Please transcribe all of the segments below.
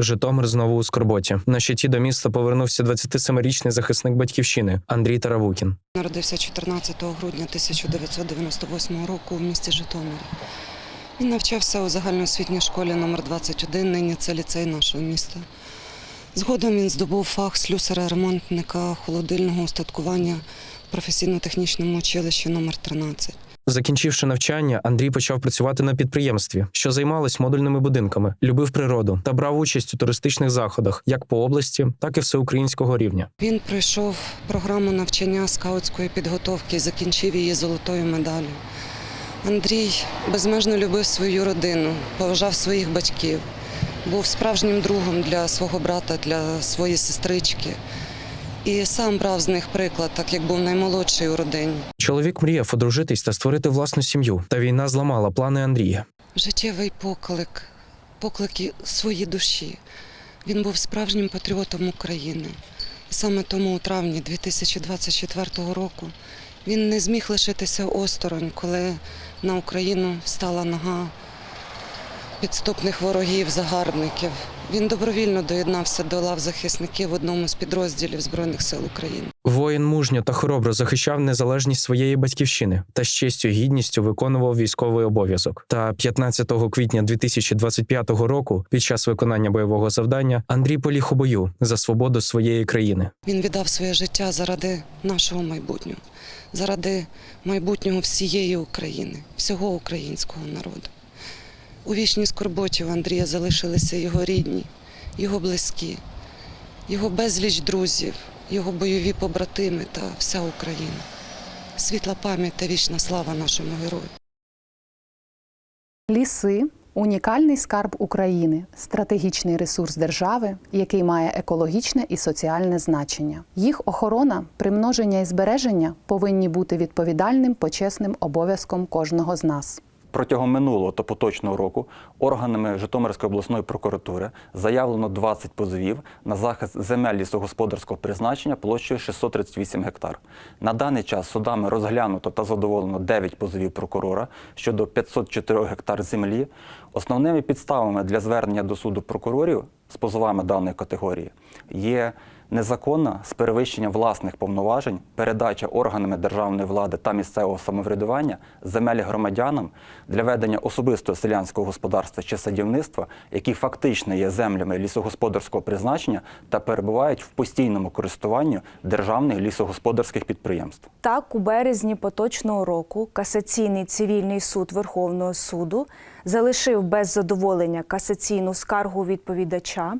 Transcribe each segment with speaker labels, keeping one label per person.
Speaker 1: Житомир знову у скорботі. На щиті до міста повернувся 27-річний захисник батьківщини Андрій Таравукін.
Speaker 2: Народився 14 грудня 1998 року в місті Житомирі. Він навчався у загальноосвітній школі номер 21 нині це ліцей нашого міста. Згодом він здобув фах слюсара-ремонтника холодильного устаткування в професійно-технічному училищі номер 13.
Speaker 1: Закінчивши навчання, Андрій почав працювати на підприємстві, що займалось модульними будинками, любив природу та брав участь у туристичних заходах як по області, так і всеукраїнського рівня.
Speaker 2: Він пройшов програму навчання скаутської підготовки і закінчив її золотою медаллю. Андрій безмежно любив свою родину, поважав своїх батьків, був справжнім другом для свого брата, для своєї сестрички. І сам брав з них приклад, так як був наймолодший у родині.
Speaker 1: Чоловік мріяв одружитись та створити власну сім'ю. Та війна зламала плани Андрія.
Speaker 2: Життєвий поклик, поклики своїй душі. Він був справжнім патріотом України. І саме тому у травні 2024 року він не зміг лишитися осторонь, коли на Україну стала нога підступних ворогів, загарбників. Він добровільно доєднався до лав захисників в одному з підрозділів Збройних сил України.
Speaker 1: Воїн мужньо та хоробро захищав незалежність своєї батьківщини та з честю і гідністю виконував військовий обов'язок. Та 15 квітня 2025 року, під час виконання бойового завдання, Андрій поліг у бою за свободу своєї країни.
Speaker 2: Він віддав своє життя заради нашого майбутнього, заради майбутнього всієї України, всього українського народу. У вічній скорботі у Андрія залишилися його рідні, його близькі, його безліч друзів, його бойові побратими та вся Україна. Світла пам'ять та вічна слава нашому герою.
Speaker 3: Ліси унікальний скарб України, стратегічний ресурс держави, який має екологічне і соціальне значення. Їх охорона, примноження і збереження повинні бути відповідальним почесним обов'язком кожного з нас.
Speaker 4: Протягом минулого та поточного року органами Житомирської обласної прокуратури заявлено 20 позовів на захист земель лісогосподарського призначення площею 638 гектар. На даний час судами розглянуто та задоволено 9 позовів прокурора щодо 504 гектар землі. Основними підставами для звернення до суду прокурорів з позовами даної категорії є незаконна з перевищенням власних повноважень, передача органами державної влади та місцевого самоврядування земель громадянам для ведення особистого селянського господарства чи садівництва, які фактично є землями лісогосподарського призначення та перебувають в постійному користуванні державних лісогосподарських підприємств.
Speaker 5: Так, у березні поточного року касаційний цивільний суд Верховного суду залишив без задоволення касаційну скаргу відповідача,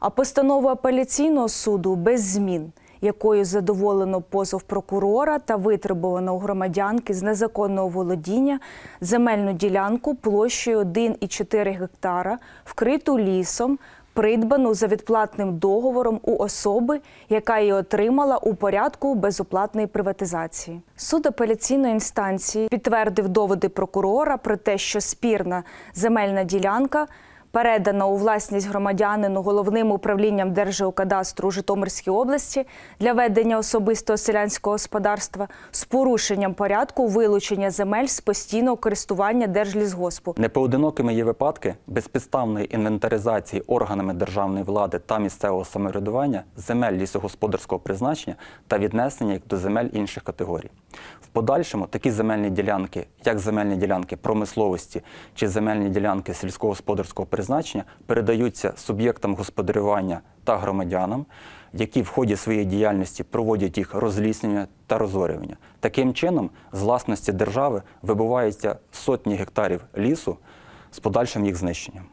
Speaker 5: а постанову апеляційного суду без змін, якою задоволено позов прокурора та витребувано у громадянки з незаконного володіння земельну ділянку площею 1,4 гектара, вкриту лісом, придбану за відплатним договором у особи, яка її отримала у порядку безоплатної приватизації. Суд апеляційної інстанції підтвердив доводи прокурора про те, що спірна земельна ділянка передана у власність громадянину головним управлінням Держгеокадастру Житомирській області для ведення особистого селянського господарства з порушенням порядку вилучення земель з постійного користування Держлісгоспу.
Speaker 4: Непоодинокими є випадки безпідставної інвентаризації органами державної влади та місцевого самоврядування земель лісогосподарського призначення та віднесення їх до земель інших категорій. В подальшому такі земельні ділянки, як земельні ділянки промисловості чи земельні ділянки сільськогосподарського призначення, передаються суб'єктам господарювання та громадянам, які в ході своєї діяльності проводять їх розліснення та розорювання. Таким чином, з власності держави вибуваються сотні гектарів лісу з подальшим їх знищенням.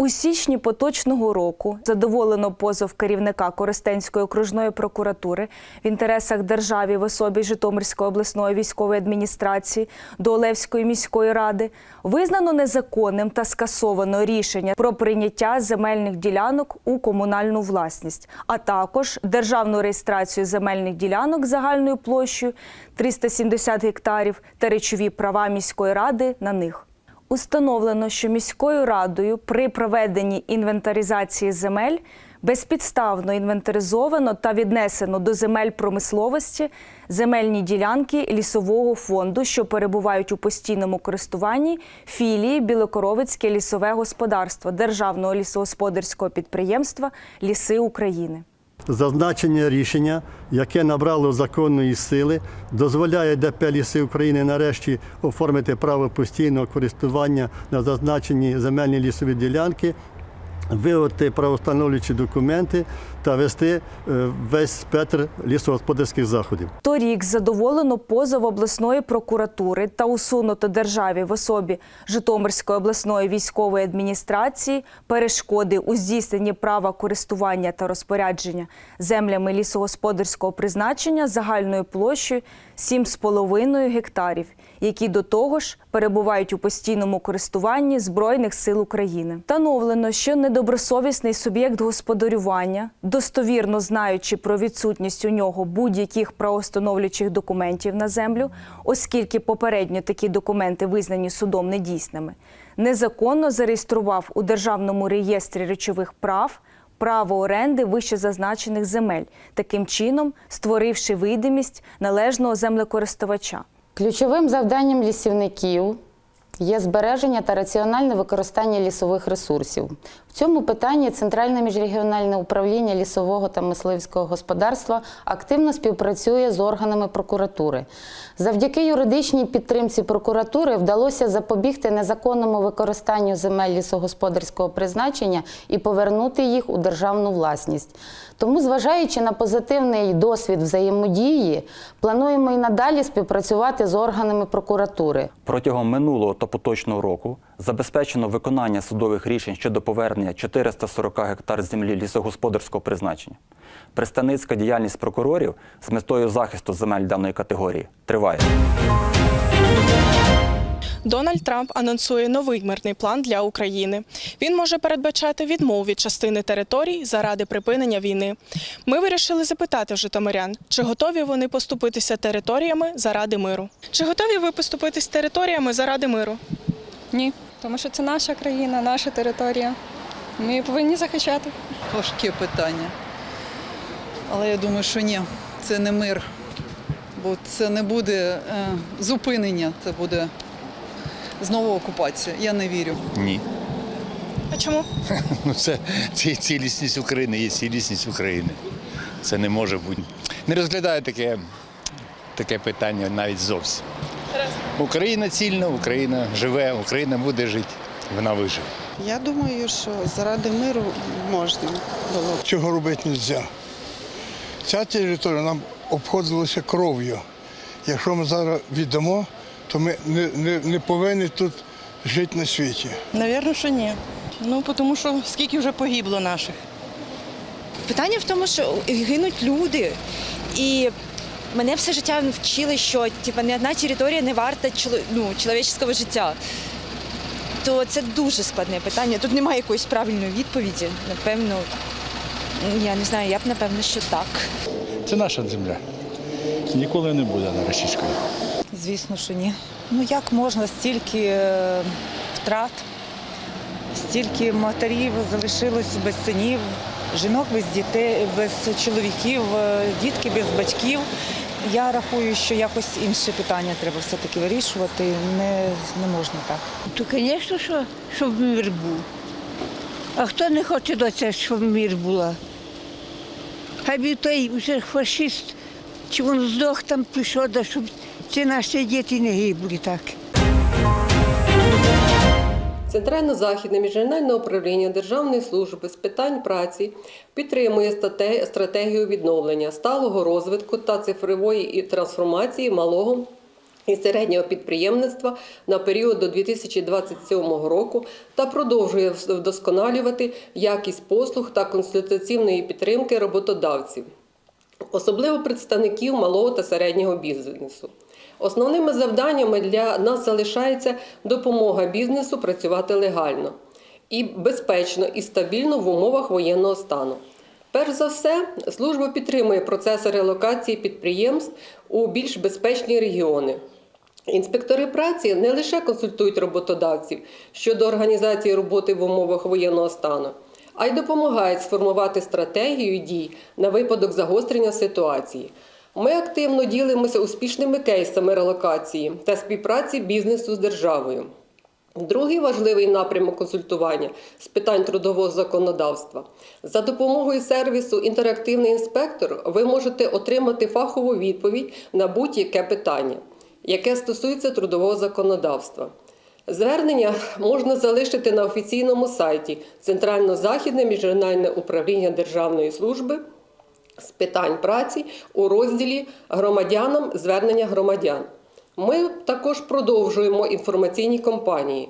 Speaker 5: У січні поточного року задоволено позов керівника Коростенської окружної прокуратури в інтересах держави в особі Житомирської обласної військової адміністрації до Олевської міської ради. Визнано незаконним та скасовано рішення про прийняття земельних ділянок у комунальну власність, а також державну реєстрацію земельних ділянок загальною площею 370 гектарів та речові права міської ради на них. Установлено, що міською радою при проведенні інвентаризації земель безпідставно інвентаризовано та віднесено до земель промисловості земельні ділянки лісового фонду, що перебувають у постійному користуванні філії Білокоровицьке лісове господарство Державного лісогосподарського підприємства Ліси України.
Speaker 6: Зазначення рішення, яке набрало законної сили, дозволяє ДП «Ліси України нарешті оформити право постійного користування на зазначені земельні лісові ділянки, вивести правостановлюючі документи та вести е, весь спектр лісогосподарських заходів.
Speaker 5: Торік задоволено позов обласної прокуратури та усунуто державі в особі Житомирської обласної військової адміністрації перешкоди у здійсненні права користування та розпорядження землями лісогосподарського призначення загальною площею 7,5 гектарів, які до того ж перебувають у постійному користуванні Збройних сил України. Встановлено, що недобросовісний суб'єкт господарювання, достовірно знаючи про відсутність у нього будь-яких правостановлюючих документів на землю, оскільки попередньо такі документи визнані судом недійсними, незаконно зареєстрував у державному реєстрі речових прав право оренди вище зазначених земель, таким чином створивши видимість належного землекористувача.
Speaker 7: Ключовим завданням лісівників є збереження та раціональне використання лісових ресурсів. В цьому питанні Центральне міжрегіональне управління лісового та мисливського господарства активно співпрацює з органами прокуратури. Завдяки юридичній підтримці прокуратури вдалося запобігти незаконному використанню земель лісогосподарського призначення і повернути їх у державну власність. Тому, зважаючи на позитивний досвід взаємодії, плануємо і надалі співпрацювати з органами прокуратури.
Speaker 4: Протягом минулого поточного року забезпечено виконання судових рішень щодо повернення 440 гектар землі лісогосподарського призначення. Представницька діяльність прокурорів з метою захисту земель даної категорії триває.
Speaker 8: Дональд Трамп анонсує новий мирний план для України. Він може передбачати відмову від частини територій заради припинення війни. Ми вирішили запитати житомирян, чи готові вони поступитися територіями заради миру. Чи готові ви поступитись територіями заради миру?
Speaker 9: Ні, тому що це наша країна, наша територія. Ми її повинні захищати.
Speaker 10: Важке питання. Але я думаю, що ні, це не мир. Бо це не буде е, зупинення, це буде знову окупація. Я не вірю.
Speaker 11: Ні.
Speaker 8: А чому?
Speaker 11: Ну це, це цілісність України, є цілісність України. Це не може бути. Не розглядаю таке, таке питання навіть зовсім. Україна цільна, Україна живе, Україна буде жити, вона виживе.
Speaker 12: Я думаю, що заради миру можна було.
Speaker 13: Цього робити не можна. Ця територія нам обходилася кров'ю. Якщо ми зараз віддамо, то ми не, не, не повинні тут жити на світі.
Speaker 12: Навірно, що ні. Ну, тому що скільки вже погибло наших.
Speaker 14: Питання в тому, що гинуть люди. І мене все життя вчили, що типу, ні одна територія не варта ну, чоловічського життя. То це дуже складне питання. Тут немає якоїсь правильної відповіді. Напевно, я не знаю, я б напевно, що так.
Speaker 11: Це наша земля. Ніколи не буде на російської.
Speaker 9: Звісно, що ні. Ну як можна стільки е, втрат, стільки матерів залишилось без синів, жінок без дітей, без чоловіків, е, дітки без батьків. Я рахую, що якось інше питання треба все-таки вирішувати. Не, не можна так.
Speaker 12: То, звісно, що, щоб мир був. А хто не хоче до цього, щоб мир була? Хай би той фашист, чи він здох там пішов, да щоб ці наші діти не гибли так.
Speaker 9: Центрально-західне міжрегіональне управління Державної служби з питань праці підтримує стратегію відновлення сталого розвитку та цифрової трансформації малого і середнього підприємництва на період до 2027 року та продовжує вдосконалювати якість послуг та консультаційної підтримки роботодавців особливо представників малого та середнього бізнесу. Основними завданнями для нас залишається допомога бізнесу працювати легально і безпечно і стабільно в умовах воєнного стану. Перш за все, служба підтримує процеси релокації підприємств у більш безпечні регіони. Інспектори праці не лише консультують роботодавців щодо організації роботи в умовах воєнного стану, а й допомагають сформувати стратегію дій на випадок загострення ситуації. Ми активно ділимося успішними кейсами релокації та співпраці бізнесу з державою. Другий важливий напрямок консультування з питань трудового законодавства. За допомогою сервісу Інтерактивний інспектор ви можете отримати фахову відповідь на будь-яке питання, яке стосується трудового законодавства. Звернення можна залишити на офіційному сайті Центрально-Західне міжрегіональне управління Державної служби з питань праці у розділі Громадянам звернення громадян. Ми також продовжуємо інформаційні кампанії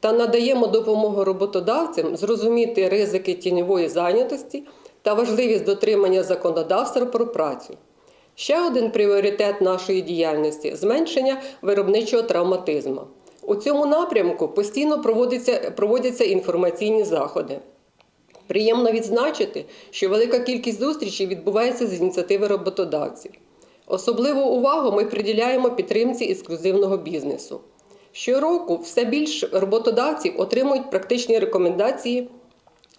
Speaker 9: та надаємо допомогу роботодавцям зрозуміти ризики тіньової зайнятості та важливість дотримання законодавства про працю. Ще один пріоритет нашої діяльності зменшення виробничого травматизму. У цьому напрямку постійно проводяться, проводяться інформаційні заходи. Приємно відзначити, що велика кількість зустрічей відбувається з ініціативи роботодавців. Особливу увагу ми приділяємо підтримці ексклюзивного бізнесу. Щороку все більше роботодавців отримують практичні рекомендації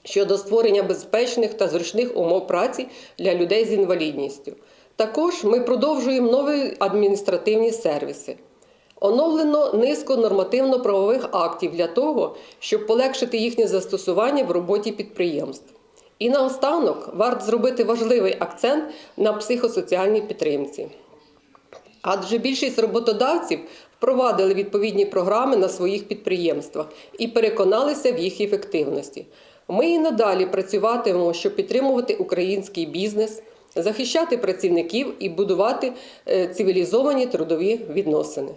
Speaker 9: щодо створення безпечних та зручних умов праці для людей з інвалідністю. Також ми продовжуємо нові адміністративні сервіси. Оновлено низку нормативно-правових актів для того, щоб полегшити їхнє застосування в роботі підприємств. І наостанок варто зробити важливий акцент на психосоціальній підтримці. Адже більшість роботодавців впровадили відповідні програми на своїх підприємствах і переконалися в їх ефективності. Ми і надалі працюватимемо, щоб підтримувати український бізнес, захищати працівників і будувати е, цивілізовані трудові відносини.